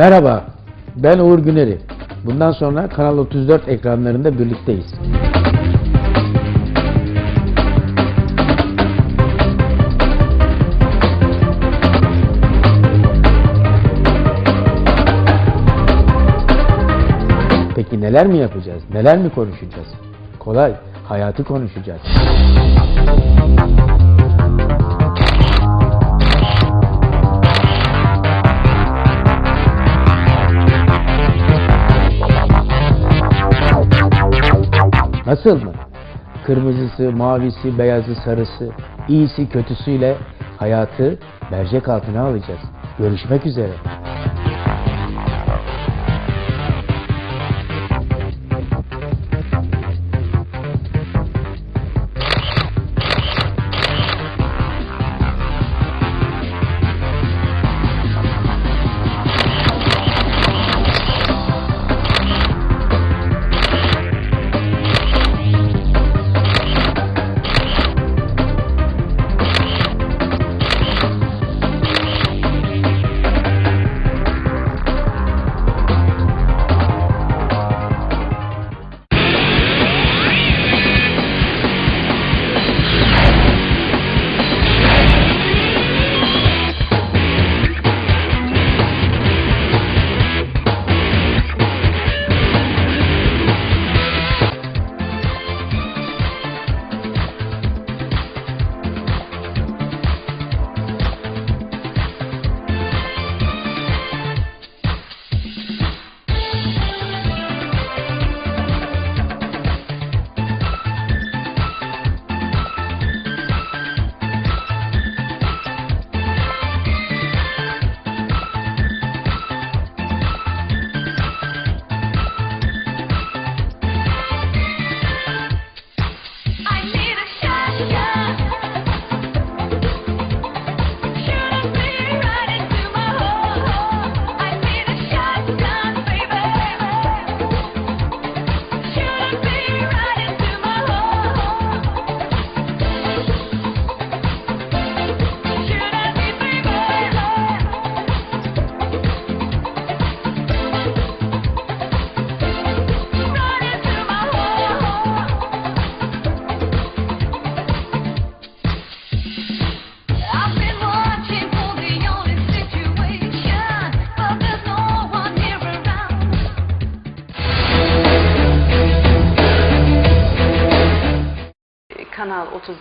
Merhaba, ben Uğur Güneri. Bundan sonra Kanal 34 ekranlarında birlikteyiz. Peki neler mi yapacağız? Neler mi konuşacağız? Kolay, hayatı konuşacağız. Nasıl mı? Kırmızısı, mavisi, beyazı, sarısı, iyisi, kötüsüyle hayatı mercek altına alacağız. Görüşmek üzere.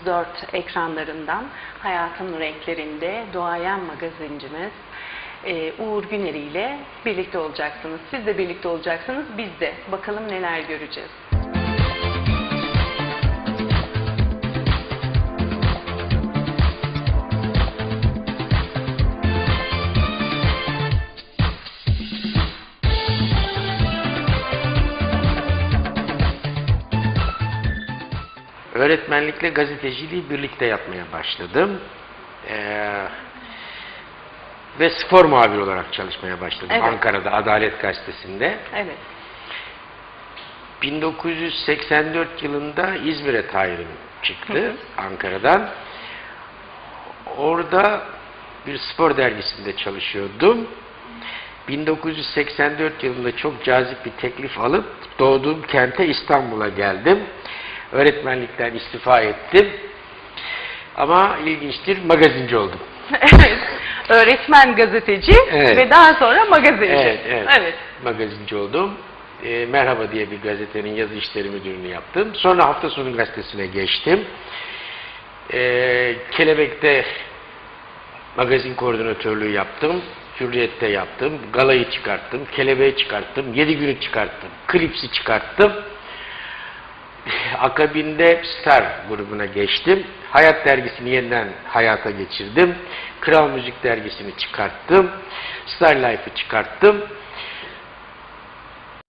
34 ekranlarından Hayatın Renklerinde Doğayan magazincimiz e, Uğur Güner ile birlikte olacaksınız. Siz de birlikte olacaksınız, biz de. Bakalım neler göreceğiz. Öğretmenlikle gazeteciliği birlikte yapmaya başladım. Ee, ve spor muhabiri olarak çalışmaya başladım Evet. Ankara'da Adalet Gazetesi'nde. Evet. 1984 yılında İzmir'e tayinim çıktı Ankara'dan. Orada bir spor dergisinde çalışıyordum. 1984 yılında çok cazip bir teklif alıp doğduğum kente İstanbul'a geldim. Öğretmenlikten istifa ettim. Ama ilginçtir magazinci oldum. evet. Öğretmen gazeteci Evet. ve daha sonra magazinci. Evet, evet. Evet. Magazinci oldum. Ee, Merhaba diye bir gazetenin yazı işleri müdürünü yaptım. Sonra hafta sonu gazetesine geçtim. Ee, Kelebek'te magazin koordinatörlüğü yaptım. Hürriyet'te yaptım. Galayı çıkarttım. Kelebeği çıkarttım. Yedi günü çıkarttım. Klipsi çıkarttım. Akabinde Star grubuna geçtim. Hayat dergisini yeniden hayata geçirdim. Kral Müzik dergisini çıkarttım. Star Life'ı çıkarttım.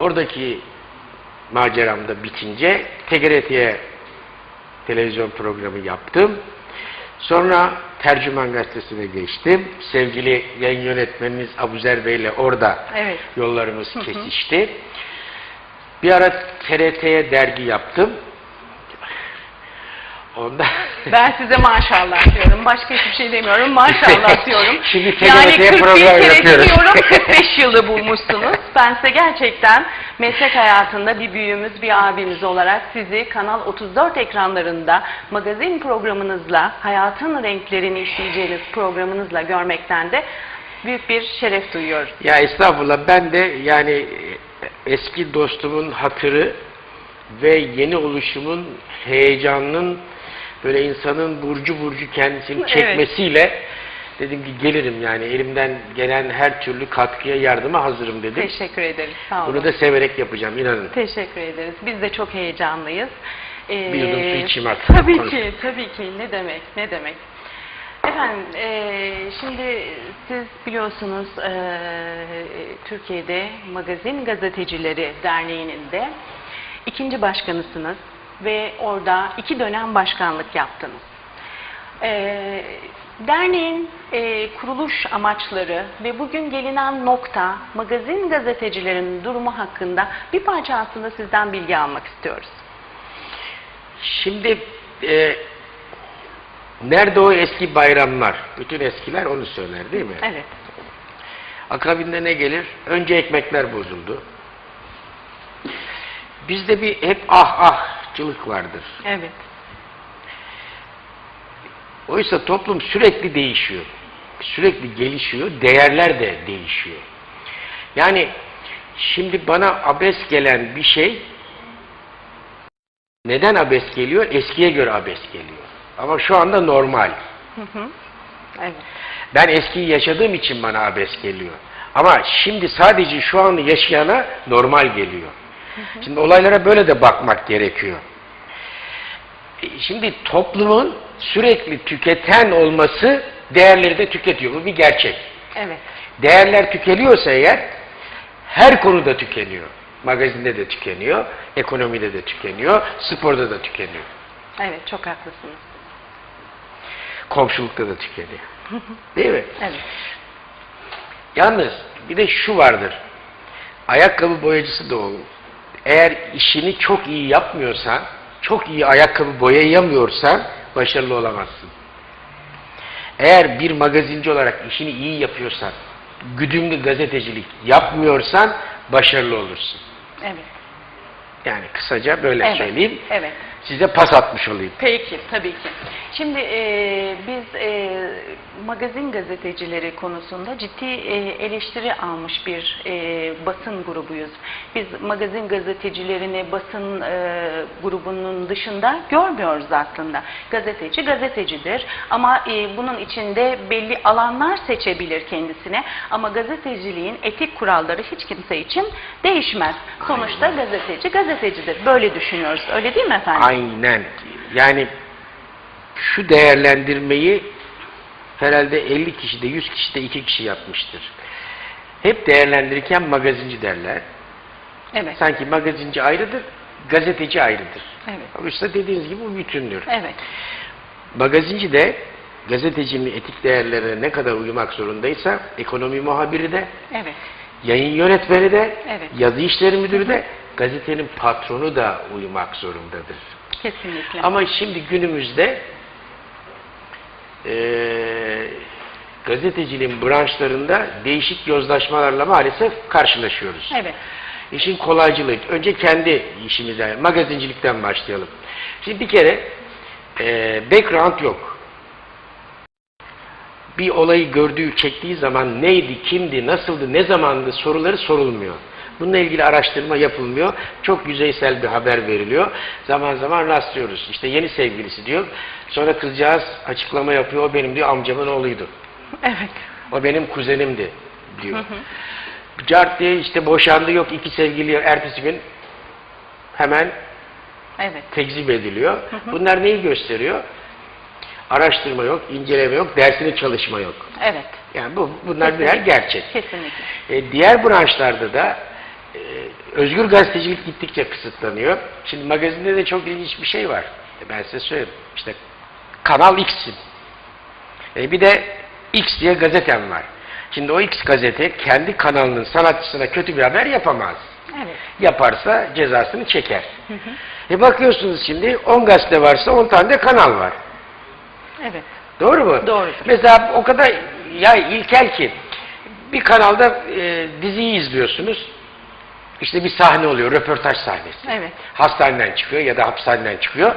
Oradaki maceram da bitince TGRT'ye televizyon programı yaptım. Sonra Tercüman Gazetesi'ne geçtim. Sevgili yayın yönetmeniniz Abuzer Bey ile orada Evet. yollarımız kesişti. Bir ara TRT'ye dergi yaptım. Onda Ben size maşallah diyorum. Başka hiçbir şey demiyorum. Maşallah diyorum. Şimdi yani TGRT'ye 41 program kere yapıyoruz. gidiyorum 45 yılı bulmuşsunuz. Ben size gerçekten meslek hayatında bir büyüğümüz, bir abimiz olarak sizi Kanal 34 ekranlarında magazin programınızla, hayatın renklerini işleyeceğiniz programınızla görmekten de büyük bir şeref duyuyorum. Ya estağfurullah ben de yani eski dostumun hatırı ve yeni oluşumun heyecanının böyle insanın burcu burcu kendisini Evet. çekmesiyle dedim ki gelirim yani elimden gelen her türlü katkıya yardıma hazırım dedim. Teşekkür ederiz. Sağ olun. Bunu da severek yapacağım inanın. Teşekkür ederiz. Biz de çok heyecanlıyız. Ee, Bir yudum su içeyim artık. Tabii ki, tabii ki. Ne demek, ne demek. Efendim, ee, şimdi siz biliyorsunuz ee, Türkiye'de Magazin Gazetecileri Derneği'nin de ikinci başkanısınız ve orada iki dönem başkanlık yaptınız. Ee, derneğin e, kuruluş amaçları ve bugün gelinen nokta magazin gazetecilerinin durumu hakkında bir parça aslında sizden bilgi almak istiyoruz. Şimdi e, nerede o eski bayramlar? Bütün eskiler onu söyler değil mi? Evet, Akabinde ne gelir? Önce ekmekler bozuldu. Bizde bir hep ah ahçılık vardır. evet, Oysa toplum sürekli değişiyor. Sürekli gelişiyor. Değerler de değişiyor. Yani şimdi bana abes gelen bir şey neden abes geliyor? Eskiye göre abes geliyor. Ama şu anda normal. evet, Ben eskiyi yaşadığım için bana abes geliyor. Ama şimdi sadece şu anı yaşayana normal geliyor. Şimdi olaylara böyle de bakmak gerekiyor. E, Şimdi toplumun sürekli tüketen olması değerleri de tüketiyor. Bu bir gerçek. evet, Değerler tükeniyorsa eğer her konuda tükeniyor. Magazinde de tükeniyor, ekonomide de tükeniyor, sporda da tükeniyor. evet, çok haklısınız. Komşulukta da tükeniyor. Değil mi? Evet, Yalnız bir de şu vardır. Ayakkabı boyacısı da olur. Eğer işini çok iyi yapmıyorsan, çok iyi ayakkabı boyayamıyorsan başarılı olamazsın. Eğer bir magazinci olarak işini iyi yapıyorsan, güdümlü gazetecilik yapmıyorsan başarılı olursun. evet, Yani kısaca böyle evet, söyleyeyim. evet. Size pas atmış olayım. Peki, tabii ki. Şimdi e, biz e, magazin gazetecileri konusunda ciddi e, eleştiri almış bir e, basın grubuyuz. Biz magazin gazetecilerini basın e, grubunun dışında görmüyoruz aslında. Gazeteci gazetecidir ama e, bunun içinde belli alanlar seçebilir kendisine. Ama gazeteciliğin etik kuralları hiç kimse için değişmez. Sonuçta gazeteci gazetecidir. Böyle düşünüyoruz. Öyle değil mi efendim? Aynen. Yani şu değerlendirmeyi herhalde 50 kişide 100 kişide 2 kişi yapmıştır. Hep değerlendirirken magazinci derler. Evet. Sanki magazinci ayrıdır, gazeteci ayrıdır. Evet. Oysa dediğiniz gibi bu bütündür. Evet. Magazinci de gazetecinin etik değerlerine ne kadar uymak zorundaysa ekonomi muhabiri de, Evet. yayın yönetmeni de, Evet. yazı işleri müdürü de, gazetenin patronu da uymak zorundadır. Kesinlikle. Ama şimdi günümüzde eee gazeteciliğin branşlarında değişik yozlaşmalarla maalesef karşılaşıyoruz. Evet. İşin kolaycılığı. Önce kendi işimizden, magazincilikten başlayalım. Şimdi bir kere eee background yok. Bir olayı gördüğü, çektiği zaman neydi, kimdi, nasıldı, ne zamandı soruları sorulmuyor. Bununla ilgili araştırma yapılmıyor. Çok yüzeysel bir haber veriliyor. Zaman zaman rastlıyoruz. İşte yeni sevgilisi diyor. Sonra kızcağız açıklama yapıyor. O benim diyor amcamın oğluydu. Evet. O benim kuzenimdi diyor. Cart diye işte boşandı yok iki sevgili ertesi gün hemen Evet. tekzip ediliyor. Bunlar neyi gösteriyor? Araştırma yok, inceleme yok, dersine çalışma yok. Evet. Yani bu bunlar birer gerçek. Kesinlikle. E, diğer branşlarda da özgür gazetecilik gittikçe kısıtlanıyor. Şimdi magazinde de çok ilginç bir şey var. E, ben size söyleyeyim. İşte Kanal X'in. E, bir de X diye gazetem var. Şimdi o X gazete kendi kanalının sanatçısına kötü bir haber yapamaz. Evet. Yaparsa cezasını çeker. E bakıyorsunuz şimdi 10 gazete varsa 10 tane de kanal var. Evet. Doğru mu? Doğrudur. Mesela o kadar ya ilkel ki bir kanalda e, diziyi izliyorsunuz. İşte bir sahne oluyor, röportaj sahnesi. Evet. Hastaneden çıkıyor ya da hapishaneden çıkıyor.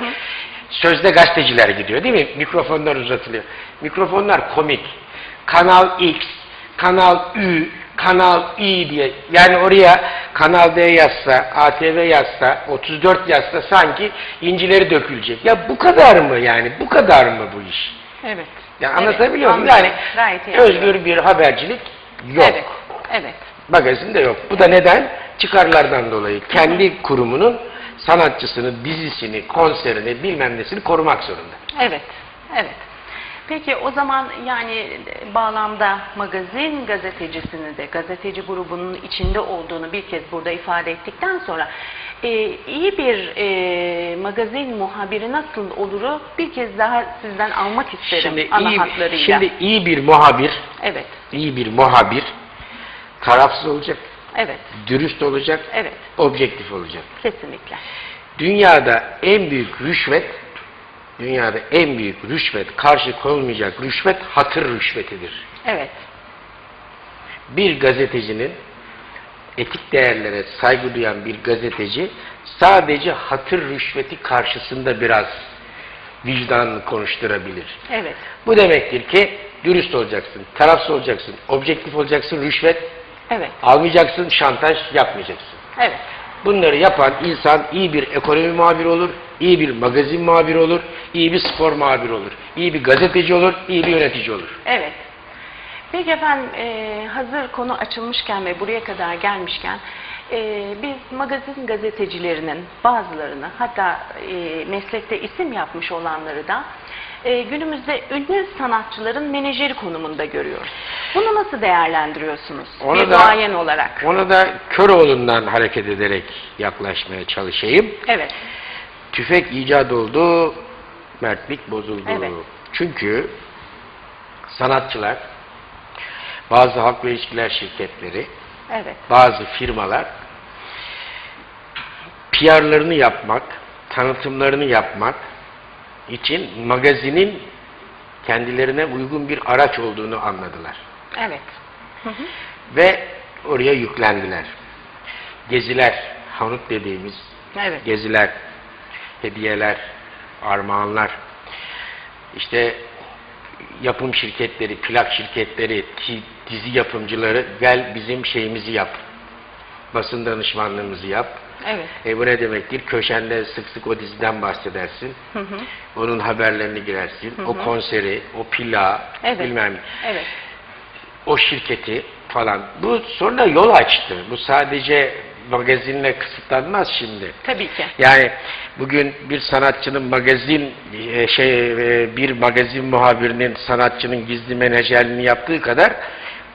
Sözde gazeteciler gidiyor değil mi? Mikrofonlar uzatılıyor. Mikrofonlar komik. Kanal X, Kanal Ü, Kanal İ diye. Yani oraya Kanal D yazsa, ATV yazsa, 34 yazsa sanki incileri dökülecek. Ya bu kadar mı yani? Bu kadar mı bu iş? Evet. Ya Evet, anlatabiliyor muyum? anlıyorum. Yani Gayet özgür bir habercilik yok. Evet. Evet. Magazin de yok. Bu da neden? Çıkarlardan dolayı. Kendi kurumunun sanatçısını, dizisini, konserini, bilmem nesini korumak zorunda. Evet, evet. Peki o zaman yani bağlamda magazin gazetecisini de gazeteci grubunun içinde olduğunu bir kez burada ifade ettikten sonra e, iyi bir e, magazin muhabiri nasıl oluru bir kez daha sizden almak isterim Şimdi ana iyi, hatlarıyla. şimdi iyi bir muhabir, Evet, iyi bir muhabir tarafsız olacak, evet, dürüst olacak, evet, objektif olacak. kesinlikle. Dünyada en büyük rüşvet, dünyada en büyük rüşvet, karşı konulmayacak rüşvet hatır rüşvetidir. Evet, bir gazetecinin etik değerlere saygı duyan bir gazeteci sadece hatır rüşveti karşısında biraz vicdanını konuşturabilir. evet, Bu demektir ki dürüst olacaksın, tarafsız olacaksın, objektif olacaksın, rüşvet evet, almayacaksın, şantaj yapmayacaksın. evet, Bunları yapan insan iyi bir ekonomi muhabiri olur, iyi bir magazin muhabiri olur, iyi bir spor muhabiri olur, iyi bir gazeteci olur, iyi bir yönetici olur. evet. Peki efendim e, hazır konu açılmışken ve buraya kadar gelmişken e, biz magazin gazetecilerinin bazılarını hatta e, meslekte isim yapmış olanları da e, günümüzde ünlü sanatçıların menajeri konumunda görüyoruz. Bunu nasıl değerlendiriyorsunuz? Onu bir da- duayen olarak. Ona da Köroğlu'ndan hareket ederek yaklaşmaya çalışayım. Evet, Tüfek icat oldu, mertlik bozuldu. Evet. Çünkü sanatçılar, bazı halkla ilişkiler şirketleri, evet, bazı firmalar PR'larını yapmak, tanıtımlarını yapmak için magazinin kendilerine uygun bir araç olduğunu anladılar. evet, Ve oraya yüklendiler. Geziler, hanut dediğimiz evet, geziler, hediyeler, armağanlar, işte yapım şirketleri, plak şirketleri, dizi yapımcıları gel bizim şeyimizi yap. Basın danışmanlığımızı yap. Evet, E bu ne demektir? Köşende sık sık o diziden bahsedersin. hı hı, Onun haberlerini girersin. O konseri, o plağı, evet, bilmem evet, o şirketi falan. Bu sonra yol açtı. Bu sadece magazinle kısıtlanmaz şimdi. tabii ki. Yani bugün bir sanatçının magazin e, şey e, bir magazin muhabirinin sanatçının gizli menajerliğini yaptığı kadar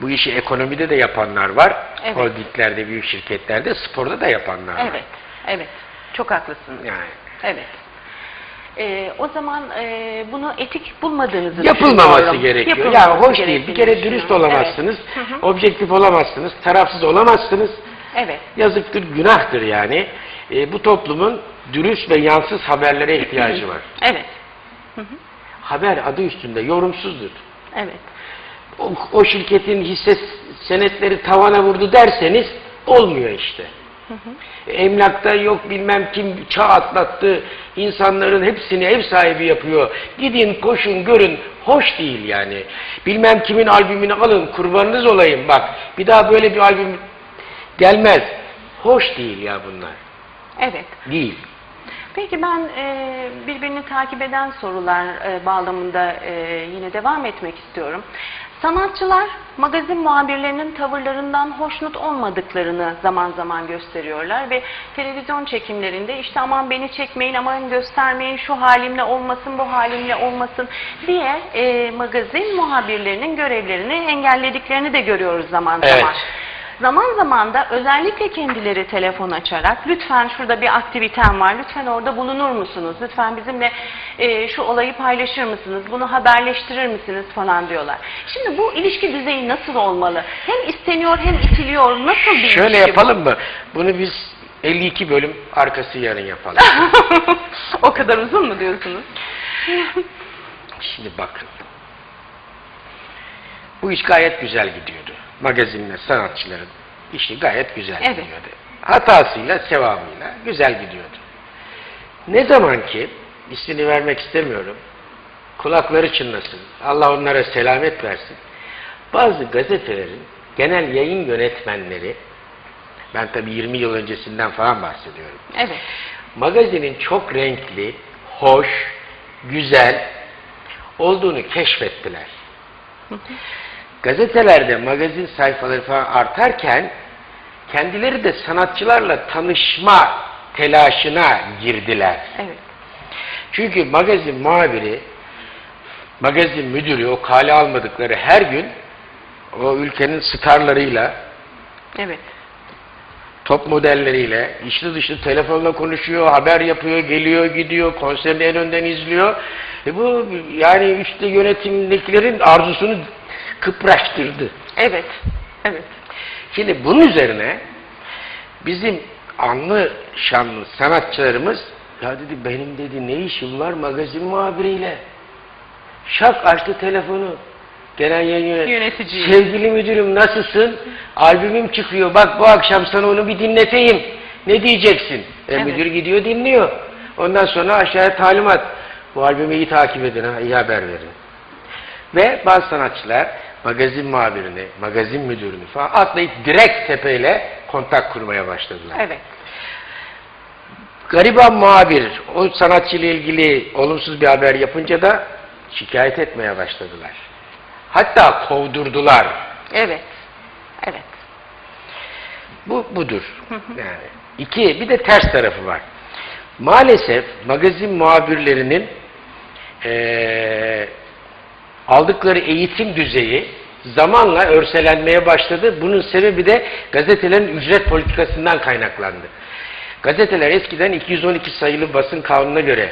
bu işi ekonomide de yapanlar var. Evet. Holdinglerde, büyük şirketlerde, sporda da yapanlar var. Evet, evet, çok haklısınız. Yani Evet. Ee, o zaman e, bunu etik bulmadığınızı yapılmaması gerekiyor. Yapılmaması Yani hoş değil. Bir kere dürüst olamazsınız, Evet. Hı hı. objektif olamazsınız, tarafsız olamazsınız. Evet, Yazıktır, günahtır yani. E, bu toplumun dürüst ve yansız haberlere ihtiyacı var. evet, Haber adı üstünde yorumsuzdur. evet, O, o şirketin hisse senetleri tavana vurdu derseniz olmuyor işte. Emlakta yok bilmem kim çağ atlattı, insanların hepsini ev sahibi yapıyor. Gidin koşun görün, hoş değil yani. Bilmem kimin albümünü alın, kurbanınız olayım bak. Bir daha böyle bir albüm gelmez. Hoş değil ya bunlar. evet. Değil. Peki ben e, birbirini takip eden sorular e, bağlamında e, yine devam etmek istiyorum. Sanatçılar magazin muhabirlerinin tavırlarından hoşnut olmadıklarını zaman zaman gösteriyorlar ve televizyon çekimlerinde işte aman beni çekmeyin, aman göstermeyin, şu halimle olmasın, bu halimle olmasın diye e, magazin muhabirlerinin görevlerini engellediklerini de görüyoruz zaman Evet. Zaman. Zaman da özellikle kendileri telefon açarak lütfen şurada bir aktivitem var, lütfen orada bulunur musunuz, lütfen bizimle e, şu olayı paylaşır mısınız, bunu haberleştirir misiniz falan diyorlar. Şimdi bu ilişki düzeyi nasıl olmalı? Hem isteniyor hem itiliyor. Nasıl bir Şöyle ilişki bu? yapalım mı? Bunu biz 52 bölüm arkası yarın yapalım. o kadar uzun mu diyorsunuz? Şimdi bakın. Bu iş gayet güzel gidiyordu. Magazinle sanatçıların işi gayet güzel Evet. gidiyordu. Hatasıyla, sevabıyla güzel gidiyordu. Ne zaman ki, ismini vermek istemiyorum, kulakları çınlasın, Allah onlara selamet versin, bazı gazetelerin genel yayın yönetmenleri, ben tabii 20 yıl öncesinden falan bahsediyorum, Evet. magazinin çok renkli, hoş, güzel olduğunu keşfettiler. Gazetelerde magazin sayfaları falan artarken kendileri de sanatçılarla tanışma telaşına girdiler. Evet. Çünkü magazin muhabiri, magazin müdürü o kale almadıkları her gün o ülkenin starlarıyla Evet. top modelleriyle, içli dışlı telefonla konuşuyor, haber yapıyor, geliyor, gidiyor, konserini en önden izliyor. E bu yani üstte yönetimdekilerin arzusunu kıpraştırdı. Evet. Evet. Şimdi bunun üzerine bizim anlı şanlı sanatçılarımız ya dedi benim dedi ne işim var magazin muhabiriyle. Şak açtı telefonu. Genel yayın yönet- Yöneticiyi. Sevgili müdürüm nasılsın? Albümüm çıkıyor. Bak bu akşam sana onu bir dinleteyim. Ne diyeceksin? E, Evet. Müdür gidiyor dinliyor. Ondan sonra aşağıya talimat. Bu albümü iyi takip edin ha, iyi haber verin. Ve bazı sanatçılar magazin muhabirini, magazin müdürünü falan atlayıp direkt tepeyle kontak kurmaya başladılar. Evet. Gariban muhabir o sanatçıyla ilgili olumsuz bir haber yapınca da şikayet etmeye başladılar. Hatta kovdurdular. Evet. Evet. Bu budur. Yani iki bir de ters tarafı var. Maalesef magazin muhabirlerinin eee, aldıkları eğitim düzeyi zamanla örselenmeye başladı. Bunun sebebi de gazetelerin ücret politikasından kaynaklandı. Gazeteler eskiden 212 sayılı basın kanununa göre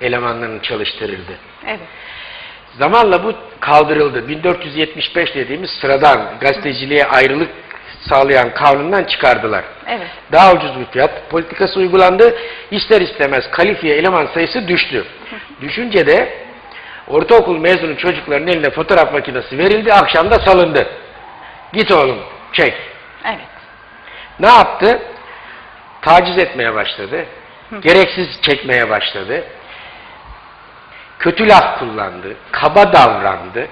elemanlarını çalıştırırdı. Evet. Zamanla bu kaldırıldı. 1475 dediğimiz sıradan gazeteciliğe ayrılık sağlayan kanundan çıkardılar. Evet. Daha ucuz bir fiyat politikası uygulandı. İster istemez kalifiye eleman sayısı düştü. Düşünce de ortaokul mezunu çocukların eline fotoğraf makinesi verildi, akşam da salındı. Git oğlum, çek. Evet. Ne yaptı? Taciz etmeye başladı. Gereksiz çekmeye başladı. Kötü laf kullandı. Kaba davrandı.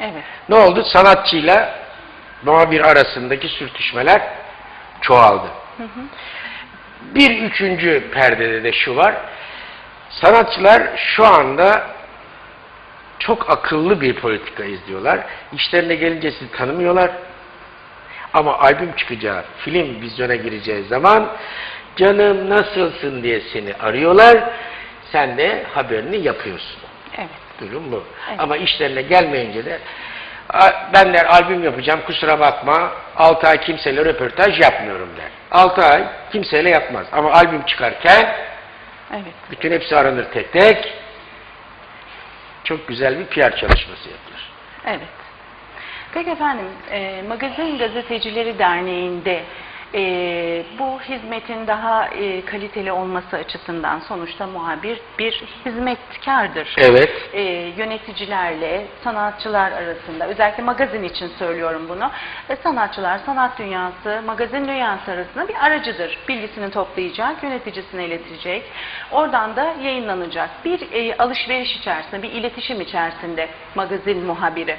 Evet. Ne oldu? Sanatçıyla muhabir arasındaki sürtüşmeler çoğaldı. Bir üçüncü perdede de şu var. Sanatçılar şu anda çok akıllı bir politika izliyorlar. İşlerine gelince sizi tanımıyorlar. Ama albüm çıkacağı, film vizyona gireceği zaman canım nasılsın diye seni arıyorlar. Sen de haberini yapıyorsun. Evet. Durum bu. Evet. Ama işlerine gelmeyince de "A- ben der albüm yapacağım kusura bakma 6 ay kimseyle röportaj yapmıyorum der. 6 ay kimseyle yapmaz. Ama albüm çıkarken Evet. bütün hepsi aranır tek tek. Çok güzel bir PR çalışması yapılır. Evet. Peki efendim, e, Magazin Gazetecileri Derneği'nde e, bu hizmetin daha e, kaliteli olması açısından sonuçta muhabir bir hizmetkardır. Evet. E, yöneticilerle sanatçılar arasında, özellikle magazin için söylüyorum bunu, ve sanatçılar, sanat dünyası, magazin dünyası arasında bir aracıdır. Bilgisini toplayacak, yöneticisine iletecek, oradan da yayınlanacak. Bir e, alışveriş içerisinde, bir iletişim içerisinde magazin muhabiri.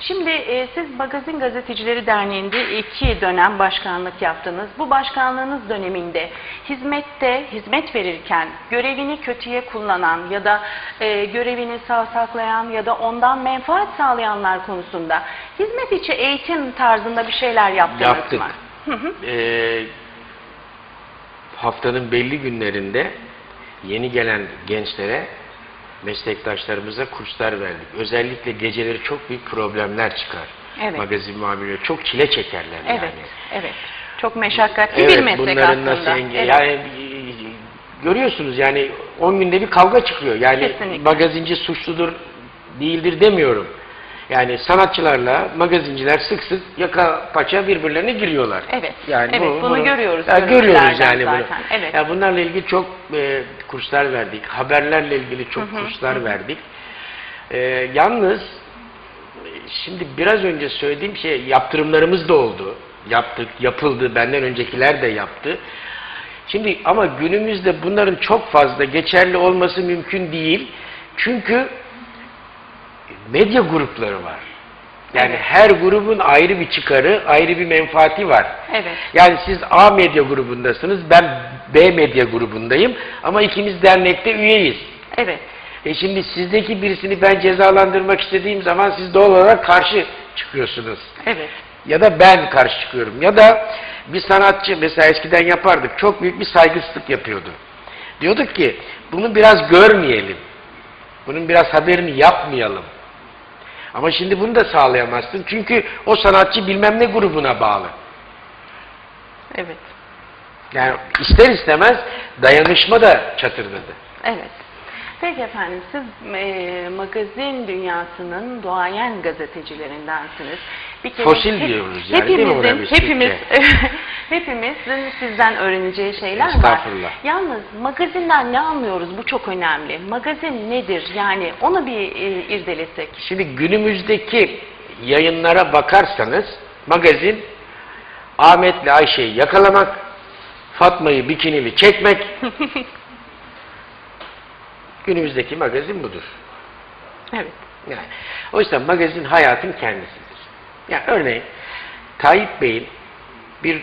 Şimdi e, siz Magazin Gazetecileri Derneği'nde iki dönem başkanlık yaptınız. Bu başkanlığınız döneminde hizmette, hizmet verirken görevini kötüye kullanan ya da e, görevini savsaklayan ya da ondan menfaat sağlayanlar konusunda hizmet içi eğitim tarzında bir şeyler yaptınız Yaptık. mı? Ee, haftanın belli günlerinde yeni gelen gençlere meslektaşlarımıza kurslar verdik. Özellikle geceleri çok büyük problemler çıkar. Evet. magazin muhabirleri. Çok çile çekerler Evet, yani. evet. Çok meşakkatli Evet, bir meslek bunların aslında. nasıl enge- Evet. yani e, görüyorsunuz yani 10 günde bir kavga çıkıyor. Yani Kesinlikle. magazinci suçludur değildir demiyorum. Yani sanatçılarla magazinciler sık sık yaka paça birbirlerine giriyorlar. Evet, Yani evet, bunu görüyoruz Ya görüyoruz yani bunu. zaten, evet. Ya bunlarla ilgili çok e, kurslar verdik. Haberlerle ilgili çok kurslar verdik. E, yalnız şimdi biraz önce söylediğim şey yaptırımlarımız da oldu. Yaptık, yapıldı. Benden öncekiler de yaptı. Şimdi ama günümüzde bunların çok fazla geçerli olması mümkün değil. Çünkü medya grupları var. Yani her grubun ayrı bir çıkarı, ayrı bir menfaati var. Evet. Yani siz A medya grubundasınız, ben B medya grubundayım ama ikimiz dernekte üyeyiz. Evet. E şimdi sizdeki birisini ben cezalandırmak istediğim zaman siz doğal olarak karşı çıkıyorsunuz. Evet. Ya da ben karşı çıkıyorum. Ya da bir sanatçı mesela eskiden yapardık. Çok büyük bir saygısızlık yapıyordu. Diyorduk ki bunu biraz görmeyelim. Bunun biraz haberini yapmayalım. Ama şimdi bunu da sağlayamazsın. Çünkü o sanatçı bilmem ne grubuna bağlı. Evet. Yani ister istemez dayanışma da çatırdadı. Evet. Peki efendim siz e, magazin dünyasının doğayan gazetecilerindensiniz. Bir kere Fosil diyoruz yani, değil mi hepimizin, biz hepimiz, hepimizin sizden öğreneceği şeyler var. Estağfurullah. Yalnız magazinden ne anlıyoruz? Bu çok önemli. Magazin nedir? Yani onu bir e, irdelesek. Şimdi günümüzdeki yayınlara bakarsanız magazin Ahmet'le Ayşe'yi yakalamak, Fatma'yı bikinili çekmek. günümüzdeki magazin budur. Evet. Yani, o yüzden magazin hayatın kendisidir. Yani örneğin Tayyip Bey'in bir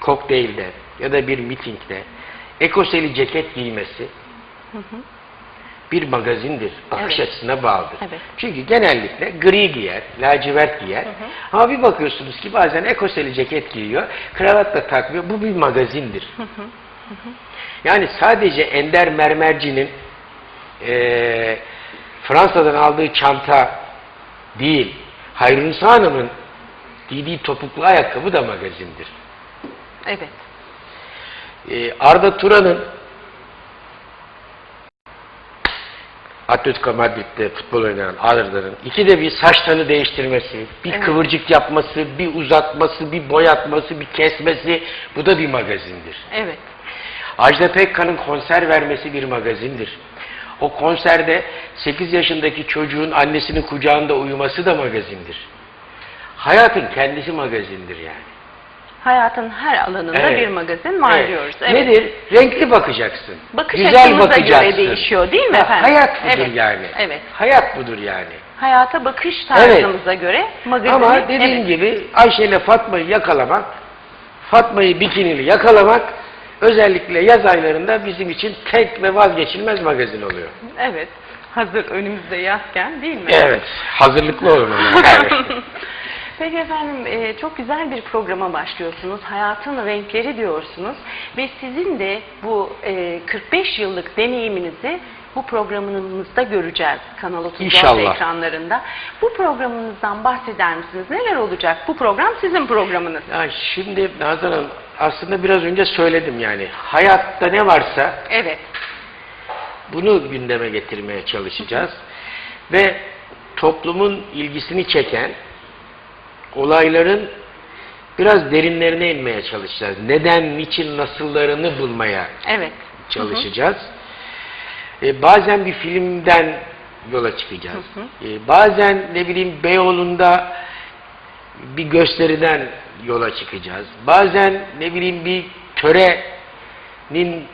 kokteylde ya da bir mitingde ekoseli ceket giymesi bir magazindir. Bakış Evet. açısına bağlıdır. Evet. Çünkü genellikle gri giyer, lacivert giyer. Ama bir bakıyorsunuz ki bazen ekoseli ceket giyiyor, kravat da takmıyor. Bu bir magazindir. Yani sadece Ender Mermerci'nin eee, Fransa'dan aldığı çanta değil, Hayrunisa Hanım'ın giydiği topuklu ayakkabı da magazindir. Evet. Ee, Arda Turan'ın Atletico Madrid'de futbol oynayan Arda'nın ikide bir saçlarını değiştirmesi, bir Evet. kıvırcık yapması, bir uzatması, bir boyatması, bir kesmesi bu da bir magazindir. Evet. Ajda Pekkan'ın konser vermesi bir magazindir. O konserde 8 yaşındaki çocuğun annesinin kucağında uyuması da magazindir. Hayatın kendisi magazindir yani. Hayatın her alanında Evet. bir magazin var Evet. diyoruz. Evet. Nedir? Renkli bakacaksın. Bakış Güzel bakacaksın. göre değişiyor değil mi Ha, efendim? Hayat budur Evet. yani. Evet. Hayat budur yani. Hayata bakış tarzımıza göre magazin. Ama dediğim evet. gibi Ayşe ile Fatma'yı yakalamak, Fatma'yı bikinili yakalamak özellikle yaz aylarında bizim için tek ve vazgeçilmez magazin oluyor. Evet. Hazır önümüzde yazken değil mi? Evet. Hazırlıklı olun. Evet. Peki efendim e, çok güzel bir programa başlıyorsunuz. Hayatın renkleri diyorsunuz. Ve sizin de bu e, 45 yıllık deneyiminizi bu programımızda göreceğiz. Kanal 34 İnşallah. ekranlarında. Bu programınızdan bahseder misiniz? Neler olacak? Bu program sizin programınız. Ya şimdi Nazan Hanım aslında biraz önce söyledim yani. Hayatta ne varsa Evet. Bunu gündeme getirmeye çalışacağız. Ve toplumun ilgisini çeken olayların biraz derinlerine inmeye çalışacağız. Neden, niçin, nasıllarını bulmaya Evet. çalışacağız. E, bazen bir filmden yola çıkacağız. E, bazen ne bileyim Beyoğlu'nda bir gösteriden yola çıkacağız. Bazen ne bileyim bir törenin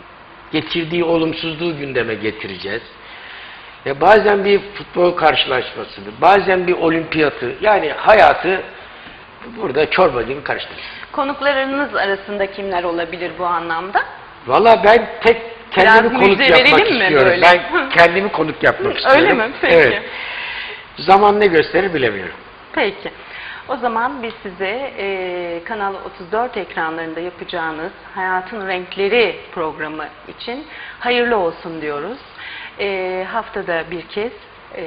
getirdiği olumsuzluğu gündeme getireceğiz. E, bazen bir futbol karşılaşmasını, bazen bir olimpiyatı, yani hayatı burada çorba gibi karıştıracağız. Konuklarınız arasında kimler olabilir bu anlamda? Valla ben tek kendimi Biraz konuk yapmak istiyorum. böyle? Ben kendimi konuk yapmak istiyorum. Öyle mi? Peki. Evet. Zaman ne gösterir bilemiyorum. Peki. O zaman biz size e, Kanal 34 ekranlarında yapacağınız Hayatın Renkleri programı için hayırlı olsun diyoruz. E, haftada bir kez e,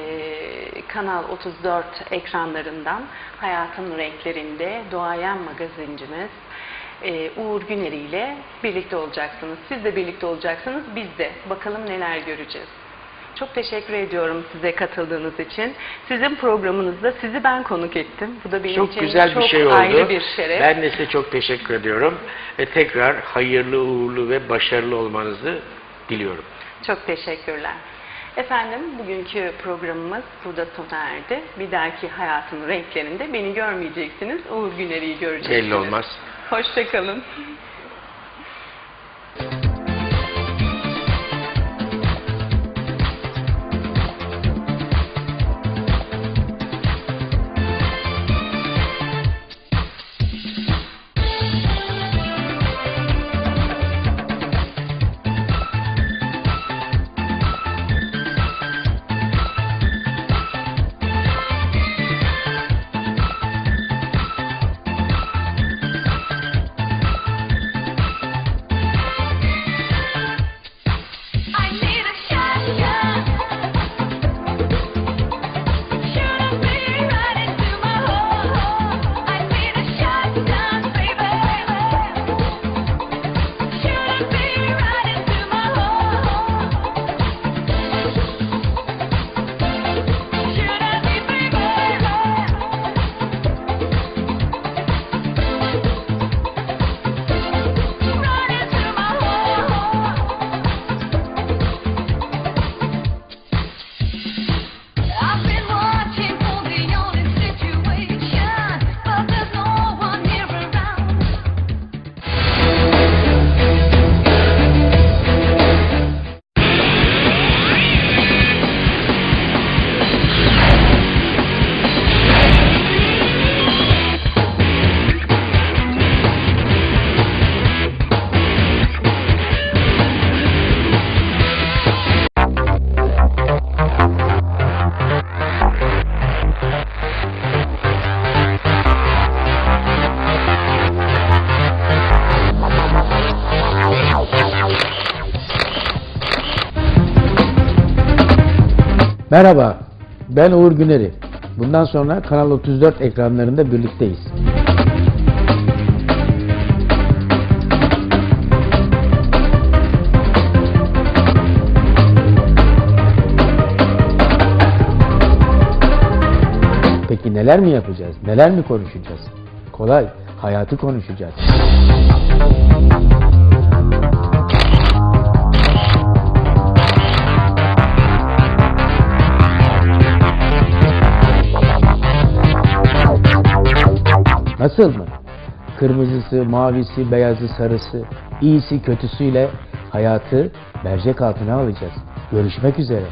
Kanal 34 ekranlarından Hayatın Renklerinde doğayan magazincimiz e, Uğur Güneri ile birlikte olacaksınız. Siz de birlikte olacaksınız, biz de. Bakalım neler göreceğiz. Çok teşekkür ediyorum size katıldığınız için. Sizin programınızda sizi ben konuk ettim. Bu da benim Çok için güzel bir çok şey oldu. ayrı bir şeref. Ben de size çok teşekkür ediyorum. Ve tekrar hayırlı, uğurlu ve başarılı olmanızı diliyorum. Çok teşekkürler. Efendim bugünkü programımız burada sona erdi. Bir dahaki hayatın renklerinde beni görmeyeceksiniz. Uğur Güneri'yi göreceksiniz. Belli olmaz. Hoşçakalın. Merhaba, ben Uğur Güneri. Bundan sonra Kanal 34 ekranlarında birlikteyiz. Peki neler mi yapacağız? Neler mi konuşacağız? Kolay, hayatı konuşacağız. Nasıl mı? Kırmızısı, mavisi, beyazı, sarısı, iyisi, kötüsüyle hayatı mercek altına alacağız. Görüşmek üzere.